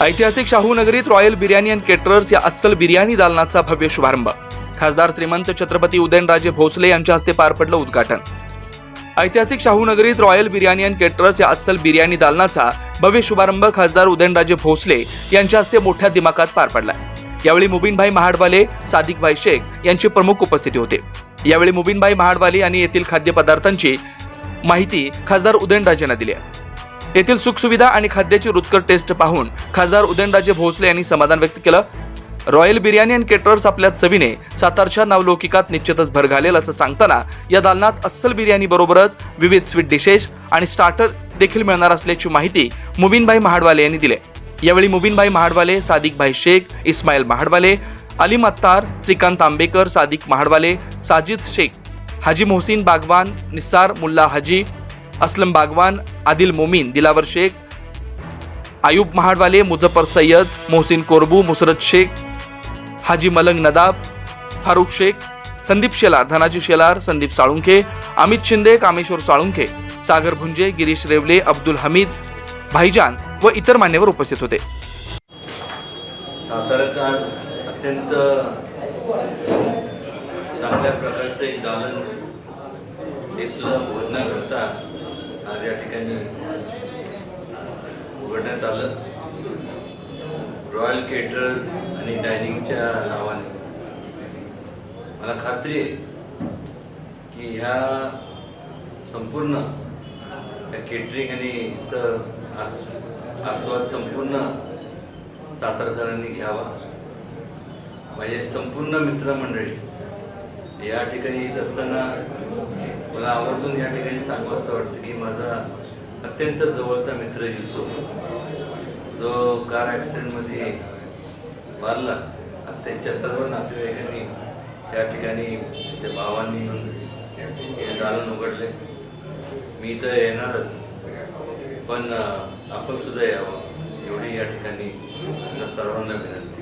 ऐतिहासिक शाहू नगरीत royal biryani and caterers या अस्सल बिर्याणी दालनाचा भव्य शुभारंभ. खासदार श्रीमंत छत्रपती उदयनराजे भोसले यांच्या हस्ते पार पडलं उद्घाटन. ऐतिहासिक शाहू नगरीत रॉयल बिर्याणी अँड केटरर्स या अस्सल बिर्याणी दालनाचा भव्य शुभारंभ खासदार उदयनराजे भोसले यांच्या हस्ते मोठ्या दिमाकात पार पडला. यावेळी मुबीनभाई महाडवाले सादिकभाई शेख यांची प्रमुख उपस्थिती होते. यावेळी मुबीनभाई महाडवाले यांनी येथील खाद्यपदार्थांची माहिती खासदार उदयनराजेंना दिली येथील सुखसुविधा आणि खाद्याची रुचकर टेस्ट पाहून खासदार उदयनराजे भोसले यांनी समाधान व्यक्त केलं. रॉयल बिर्याणी अँड केटरर्स आपल्या चवीने सातारच्या नावलौकिकात निश्चितच भर घालेल असं सांगताना या दालनात अस्सल बिर्याणी बरोबरच विविध स्वीट डिशेस आणि स्टार्टर देखील मिळणार असल्याची माहिती मुबीनभाई महाडवाले यांनी दिली. यावेळी मुबीनभाई महाडवाले सादिकभाई शेख इस्माईल महाडवाले अलीम अत्तार श्रीकांत आंबेकर सादिक महाडवाले साजिद शेख हाजी मोहसिन बागवान निसार मुल्ला हाजी असलम बागवान आदिल मोमीन दिलावर शेख आयुब महाडवाले मुझफ्फर सय्यद मोहसिन कोरबू मुसरत शेख हाजी मलंग नदाब फारुख शेख संदीप शेलार धनाजी शेलार संदीप साळुंखे अमित शिंदे कामेश्वर साळुंखे सागर भुंजे गिरीश रेवले अब्दुल हमीद भाईजान व इतर मान्यवर उपस्थित होते. साताऱ्यात आज अत्यंत चांगल्या प्रकारचं एक दालन ते सुद्धा भोजनाकरता आज या ठिकाणी उघडण्यात आलं. रॉयल केटरर्स आणि डायनिंगच्या नावाने. मला खात्री आहे की ह्या संपूर्ण या केटरिंग आणि आस आस्वाद संपूर्ण सातारकरांनी घ्यावा. माझे संपूर्ण मित्रमंडळी या ठिकाणी येत असताना मला आवर्जून या ठिकाणी सांगू असं वाटतं की माझा अत्यंत जवळचा मित्र युसुफ जो कार ॲक्सिडेंटमध्ये वारला. आज त्यांच्या सर्व नातेवाईकांनी या ठिकाणी त्या भावांनी हे दालन उघडले. मी तर येणारच पण आपण सुद्धा यावं. एवढी या ठिकाणी सर्वांना विनंती.